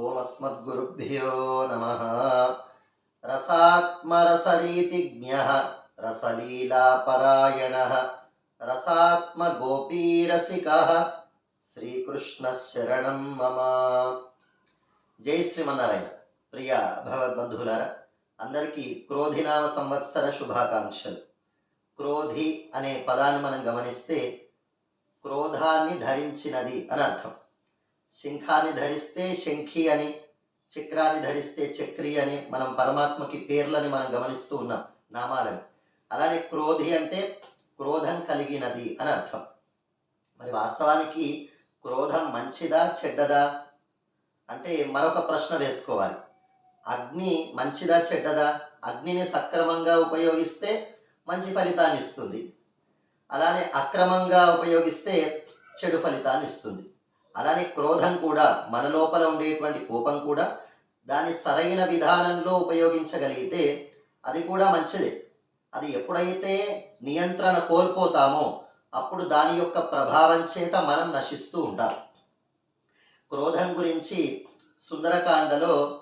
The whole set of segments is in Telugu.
ఓమస్మద్గురుభ్యో నమ రసాత్మరసరీతిజ్ఞ రసలీలాపరాయణ రసాత్మగోపీరసిక శ్రీకృష్ణ శరణం మమ జై శ్రీమన్నారాయణ ప్రియ భగవద్బంధువులారా అందరికీ క్రోధినామ సంవత్సర శుభాకాంక్షలు. క్రోధి అనే పదాన్ని మనం గమనిస్తే క్రోధాన్ని ధరించినది అని అర్థం. శంఖాన్ని ధరిస్తే శంఖి అని చక్రాన్ని ధరిస్తే చక్రి అని మనం పరమాత్మకి పేర్లని మనం గమనిస్తూ ఉన్నాం నామాలని. అలానే క్రోధి అంటే క్రోధం కలిగినది అని అర్థం. మరి వాస్తవానికి క్రోధం మంచిదా చెడ్డదా? అంటే మరొక ప్రశ్న వేసుకోవాలి. అగ్ని మంచిదా చెడ్డదా? అగ్నిని సక్రమంగా ఉపయోగిస్తే మంచి ఫలితాన్ని ఇస్తుంది. అలానే అక్రమంగా ఉపయోగిస్తే చెడు ఫలితాన్ని ఇస్తుంది. అలానే క్రోధం కూడా మన లోపల ఉండేటువంటి కోపం కూడా దాన్ని సరైన విధానంలో ఉపయోగించగలిగితే అది కూడా మంచిదే. అది ఎప్పుడైతే నియంత్రణ కోల్పోతామో అప్పుడు దాని యొక్క ప్రభావం చేత మనం నశిస్తూ ఉంటాం. క్రోధం గురించి సుందరకాండలో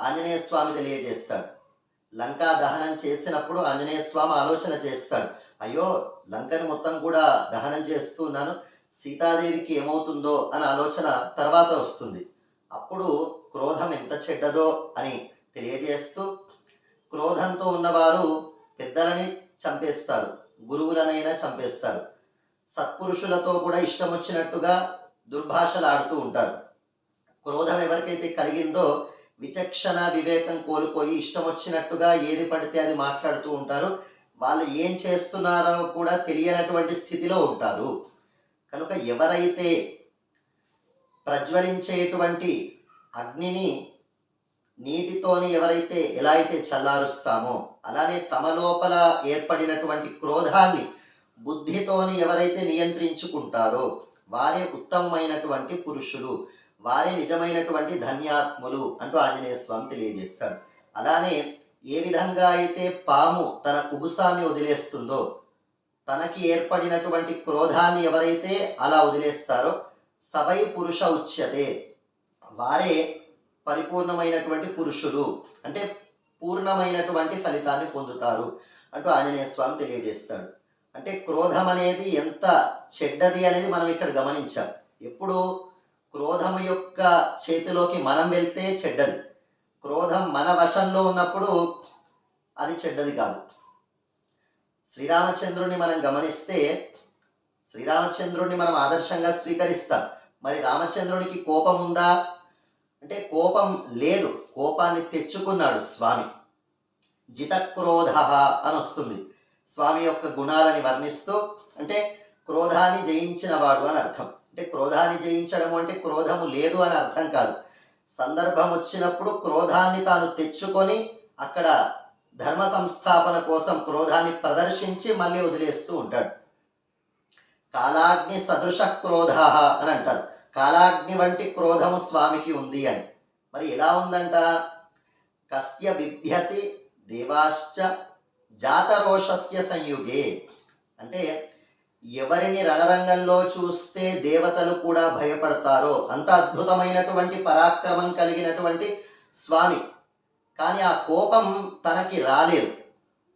ఆంజనేయ స్వామి తెలియజేస్తాడు. లంకా దహనం చేసినప్పుడు ఆంజనేయ స్వామి ఆలోచన చేస్తాడు. అయ్యో లంకని మొత్తం కూడా దహనం చేస్తున్నాను సీతాదేవికి ఏమవుతుందో అని ఆలోచన తర్వాత వస్తుంది. అప్పుడు క్రోధం ఎంత చెడ్డదో అని తెలియజేస్తూ క్రోధంతో ఉన్నవారు పెద్దలని చంపేస్తారు గురువులనైనా చంపేస్తారు. సత్పురుషులతో కూడా ఇష్టం వచ్చినట్టుగా దుర్భాషలు ఆడుతూ ఉంటారు. క్రోధం ఎవరికైతే కలిగిందో విచక్షణ వివేకం కోల్పోయి ఇష్టం వచ్చినట్టుగా ఏది పడితే అది మాట్లాడుతూ ఉంటారు. వాళ్ళు ఏం చేస్తున్నారో కూడా తెలియనటువంటి స్థితిలో ఉంటారు. కనుక ఎవరైతే ప్రజ్వలించేటువంటి అగ్నిని నీటితోని ఎవరైతే ఎలా అయితే చల్లారుస్తామో అలానే తమ లోపల ఏర్పడినటువంటి క్రోధాన్ని బుద్ధితోని ఎవరైతే నియంత్రించుకుంటారో వారే ఉత్తమమైనటువంటి పురుషులు వారే నిజమైనటువంటి ధన్యాత్ములు అంటూ ఆంజనేయ స్వామి తెలియజేస్తాడు. అలానే ఏ విధంగా అయితే పాము తన కుబుసాన్ని వదిలేస్తుందో తనకి ఏర్పడినటువంటి క్రోధాన్ని ఎవరైతే అలా వదిలేస్తారో సవై పురుష ఉచ్యతే. వారే పరిపూర్ణమైనటువంటి పురుషులు. అంటే పూర్ణమైనటువంటి ఫలితాన్ని పొందుతారు అంటూ ఆంజనేయ స్వామి తెలియజేస్తాడు. అంటే క్రోధం అనేది ఎంత చెడ్డది అనేది మనం ఇక్కడ గమనించాం. ఎప్పుడు క్రోధం యొక్క చేతిలోకి మనం వెళ్తే చెడ్డది. క్రోధం మన వశంలో ఉన్నప్పుడు అది చెడ్డది కాదు. శ్రీరామచంద్రుణ్ణి మనం గమనిస్తే శ్రీరామచంద్రుణ్ణి మనం ఆదర్శంగా స్వీకరిస్తాం. మరి రామచంద్రునికి కోపం ఉందా? అంటే కోపం లేదు. కోపాన్ని తెచ్చుకున్నాడు స్వామి. జితక్రోధ అని వస్తుంది. స్వామి యొక్క గుణాలని వర్ణిస్తూ అంటే క్రోధాన్ని జయించిన వాడు అని అర్థం. అంటే క్రోధాన్ని జయించడం అంటే క్రోధము లేదు అని అర్థం కాదు. సందర్భం వచ్చినప్పుడు క్రోధాన్ని తాను తెచ్చుకొని అక్కడ ధర్మ సంస్థాపన కోసం క్రోధాన్ని ప్రదర్శించి మళ్ళీ వదిలేస్తూ ఉంటాడు. కాలాగ్ని సదృశ క్రోధ అని అంటారు. కాలాగ్ని వంటి క్రోధము స్వామికి ఉంది అని. మరి ఎలా ఉందంట? కస్య బిభ్యతి దేవాశ్చ జాతరోషస్య సంయుగే. అంటే ఎవరిని రణరంగంలో చూస్తే దేవతలు కూడా భయపడతారో అంత అద్భుతమైనటువంటి పరాక్రమం కలిగినటువంటి స్వామి. కానీ ఆ కోపం తనకి రాలేదు.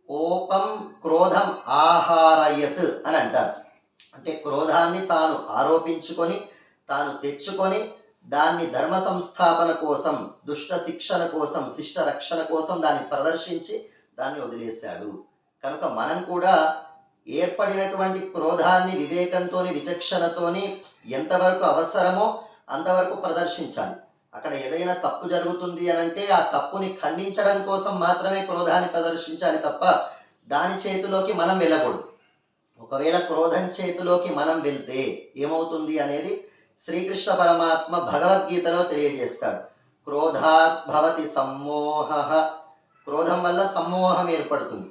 కోపం క్రోధం ఆహారయత్ అని అంటారు. అంటే క్రోధాన్ని తాను ఆరోపించుకొని తాను తెచ్చుకొని దాన్ని ధర్మ సంస్థాపన కోసం దుష్ట శిక్షణ కోసం శిష్ట రక్షణ కోసం దాన్ని ప్రదర్శించి దాన్ని వదిలేశాడు. కనుక మనం కూడా ఏర్పడినటువంటి క్రోధాన్ని వివేకంతోని విచక్షణతోని ఎంతవరకు అవసరమో అంతవరకు ప్రదర్శించాలి. అక్కడ ఏదైనా తప్పు జరుగుతుంది అని అంటే ఆ తప్పుని ఖండించడం కోసం మాత్రమే క్రోధాన్ని ప్రదర్శించాలి తప్ప దాని చేతిలోకి మనం వెళ్ళకూడదు. ఒకవేళ క్రోధం చేతిలోకి మనం వెళ్తే ఏమవుతుంది అనేది శ్రీకృష్ణ పరమాత్మ భగవద్గీతలో తెలియజేస్తాడు. క్రోధాత్ భవతి సమ్మోహ. క్రోధం వల్ల సమ్మోహం ఏర్పడుతుంది.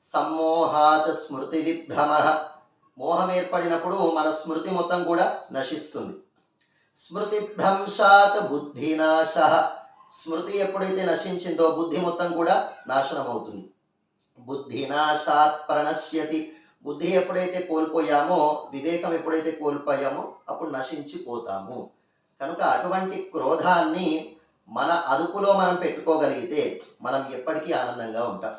సమ్మోహాత్ స్మృతి విభ్రమ మోహం ఏర్పడినప్పుడు మన స్మృతి మొత్తం కూడా నశిస్తుంది. స్మృతి భ్రంశాత్ బుద్ధినాశ. స్మృతి ఎప్పుడైతే నశించిందో బుద్ధి మొత్తం కూడా నాశనం అవుతుంది బుద్ధినాశాత్ ప్రణశ్యతి. బుద్ధి ఎప్పుడైతే కోల్పోయామో వివేకం ఎప్పుడైతే కోల్పోయామో అప్పుడు నశించిపోతాము. కనుక అటువంటి క్రోధాన్ని మన అదుపులో మనం పెట్టుకోగలిగితే మనం ఎప్పటికీ ఆనందంగా ఉంటాం.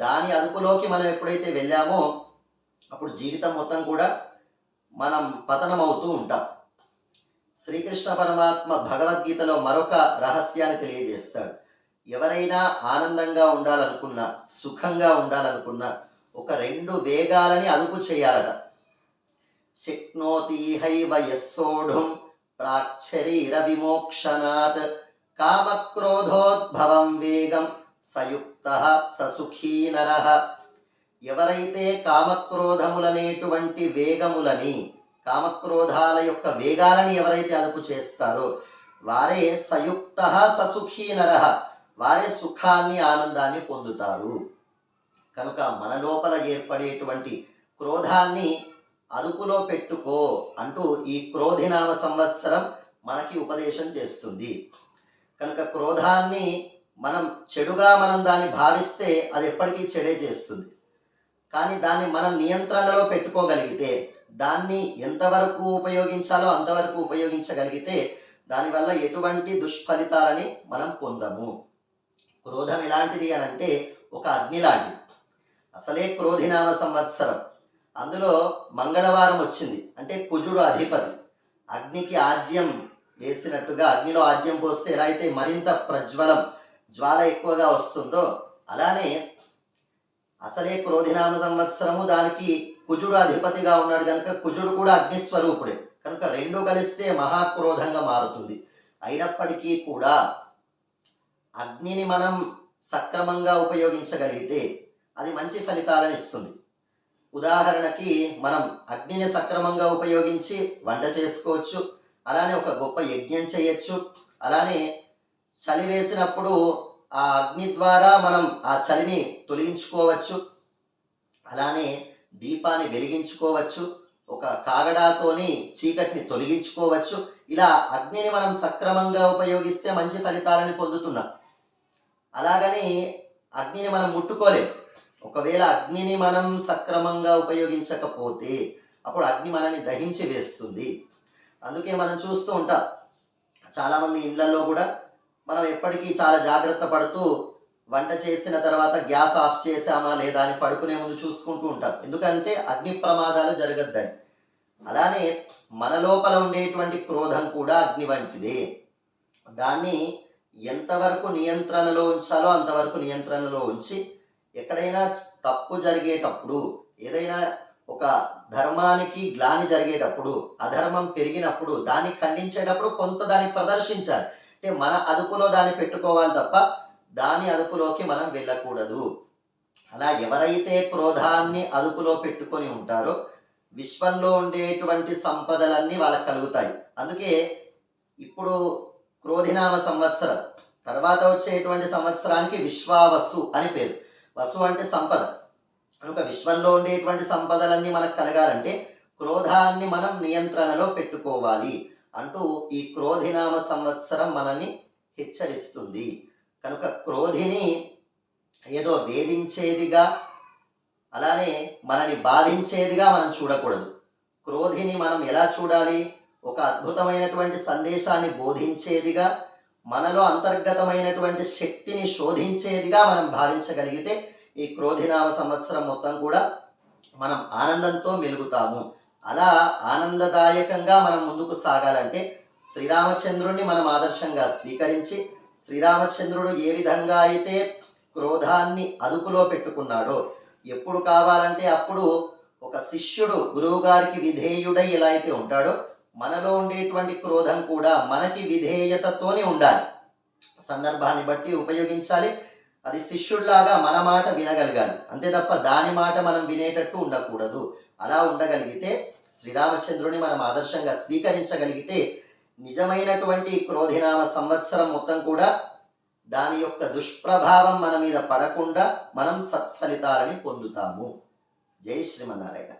దాని అదుపులోకి మనం ఎప్పుడైతే వెళ్ళామో అప్పుడు జీవితం మొత్తం కూడా మనం పతనం అవుతూ ఉంటాం. శ్రీకృష్ణ పరమాత్మ భగవద్గీతలో మరొక రహస్యాన్ని తెలియజేస్తాడు. ఎవరైనా ఆనందంగా ఉండాలనుకున్నా సుఖంగా ఉండాలనుకున్నా ఒక రెండు వేగాలని అదుపు చేయాలట. శక్నోతి హైవ యస్సోఢుం ప్రాక్షరీర విమోక్షనాత్ కామక్రోధోద్భవం వేగం సయుక్త ససుఖీ నర ఎవరైతే కామక్రోధములనేటువంటి వేగములని కామక్రోధాల యొక్క వేగాలని ఎవరైతే అదుపు చేస్తారో వారే సయుక్త ససుఖీ నర వారే సుఖాన్ని ఆనందాన్ని పొందుతారు. కనుక మన లోపల ఏర్పడేటువంటి క్రోధాన్ని అదుపులో పెట్టుకో అంటూ ఈ క్రోధినామ సంవత్సరం మనకి ఉపదేశం చేస్తుంది. కనుక క్రోధాన్ని మనం చెడుగా మనం దాన్ని భావిస్తే అది ఎప్పటికీ చెడే చేస్తుంది. కానీ దాన్ని మనం నియంత్రణలో పెట్టుకోగలిగితే దాన్ని ఎంతవరకు ఉపయోగించాలో అంతవరకు ఉపయోగించగలిగితే దానివల్ల ఎటువంటి దుష్ఫలితాలని మనం పొందము. క్రోధం ఎలాంటిది అని అంటే ఒక అగ్ని లాంటిది. అసలే క్రోధినామ సంవత్సరం. అందులో మంగళవారం వచ్చింది. అంటే కుజుడు అధిపతి. అగ్నికి ఆజ్యం వేసినట్టుగా అగ్నిలో ఆజ్యం పోస్తే ఎలా అయితే మరింత ప్రజ్వలం జ్వాల ఎక్కువగా వస్తుందో అలానే అసలే క్రోధినామ సంవత్సరము దానికి కుజుడు అధిపతిగా ఉన్నాడు కనుక కుజుడు కూడా అగ్నిస్వరూపుడే. కనుక రెండు కలిస్తే మహాక్రోధంగా మారుతుంది. అయినప్పటికీ కూడా అగ్నిని మనం సక్రమంగా ఉపయోగించగలిగితే అది మంచి ఫలితాలను ఇస్తుంది. ఉదాహరణకి మనం అగ్నిని సక్రమంగా ఉపయోగించి వంట చేసుకోవచ్చు అలానే ఒక గొప్ప యజ్ఞం చేయొచ్చు అలానే చలి వేసినప్పుడు ఆ అగ్ని ద్వారా మనం ఆ చలిని తొలగించుకోవచ్చు. అలానే దీపాన్ని వెలిగించుకోవచ్చు. ఒక కాగడాతోని చీకటిని తొలగించుకోవచ్చు. ఇలా అగ్నిని మనం సక్రమంగా ఉపయోగిస్తే మంచి ఫలితాలను పొందుతున్నాం. అలాగని అగ్నిని మనం ముట్టుకోలేం. ఒకవేళ అగ్నిని మనం సక్రమంగా ఉపయోగించకపోతే అప్పుడు అగ్ని మనల్ని దహించి వేస్తుంది. అందుకే మనం చూస్తూ ఉంటాం. చాలామంది ఇళ్ళలో కూడా మనం ఎప్పటికీ చాలా జాగ్రత్త పడుతూ వంట చేసిన తర్వాత గ్యాస్ ఆఫ్ చేసామా లేదా అని పడుకునే ముందు చూసుకుంటూ ఉంటాం. ఎందుకంటే అగ్ని ప్రమాదాలు జరగద్దని. అలానే మన లోపల ఉండేటువంటి క్రోధం కూడా అగ్ని వంటిదే. దాన్ని ఎంతవరకు నియంత్రణలో ఉంచాలో అంతవరకు నియంత్రణలో ఉంచి ఎక్కడైనా తప్పు జరిగేటప్పుడు ఏదైనా ఒక ధర్మానికి గ్లాని జరిగేటప్పుడు అధర్మం పెరిగినప్పుడు దాన్ని ఖండించేటప్పుడు కొంత దాన్ని ప్రదర్శించాలి. అంటే మన అదుపులో దాన్ని పెట్టుకోవాలి తప్ప దాని అదుపులోకి మనం వెళ్ళకూడదు. అలా ఎవరైతే క్రోధాన్ని అదుపులో పెట్టుకొని ఉంటారో విశ్వంలో ఉండేటువంటి సంపదలన్నీ వాళ్ళకి కలుగుతాయి. అందుకే ఇప్పుడు క్రోధినామ సంవత్సరం తర్వాత వచ్చేటువంటి సంవత్సరానికి విశ్వావసు అని పేరు. వసు అంటే సంపద. కనుక విశ్వంలో ఉండేటువంటి సంపదలన్నీ మనకు కలగాలంటే క్రోధాన్ని మనం నియంత్రణలో పెట్టుకోవాలి. అంటూ ఈ క్రోధినామ సంవత్సరం మనల్ని హెచ్చరిస్తుంది. కనుక క్రోధిని ఏదో వేధించేదిగా అలానే మనని బాధించేదిగా మనం చూడకూడదు. క్రోధిని మనం ఎలా చూడాలి? ఒక అద్భుతమైనటువంటి సందేశాన్ని బోధించేదిగా మనలో అంతర్గతమైనటువంటి శక్తిని శోధించేదిగా మనం భావించగలిగితే ఈ క్రోధినామ సంవత్సరం మొత్తం కూడా మనం ఆనందంతో మెలుగుతాము. అలా ఆనందదాయకంగా మనం ముందుకు సాగాలంటే శ్రీరామచంద్రుణ్ణి మనం ఆదర్శంగా స్వీకరించి శ్రీరామచంద్రుడు ఏ విధంగా అయితే క్రోధాన్ని అదుపులో పెట్టుకున్నాడో ఎప్పుడు కావాలంటే అప్పుడు ఒక శిష్యుడు గురువుగారికి విధేయుడై ఎలా అయితే ఉంటాడో మనలో ఉండేటువంటి క్రోధం కూడా మనకి విధేయతతోనే ఉండాలి. సందర్భాన్ని బట్టి ఉపయోగించాలి. అది శిష్యుడిలాగా మన మాట వినగలగాలి. అంతే తప్ప దాని మాట మనం వినేటట్టు ఉండకూడదు. అలా ఉండగలిగితే శ్రీరామచంద్రుని మనం ఆదర్శంగా స్వీకరించగలిగితే నిజమైనటువంటి క్రోధినామ సంవత్సరం మొత్తం కూడా దాని యొక్క దుష్ప్రభావం మన మీద పడకుండా మనం సత్ఫలితాలని పొందుతాము. జై శ్రీమన్నారాయణ.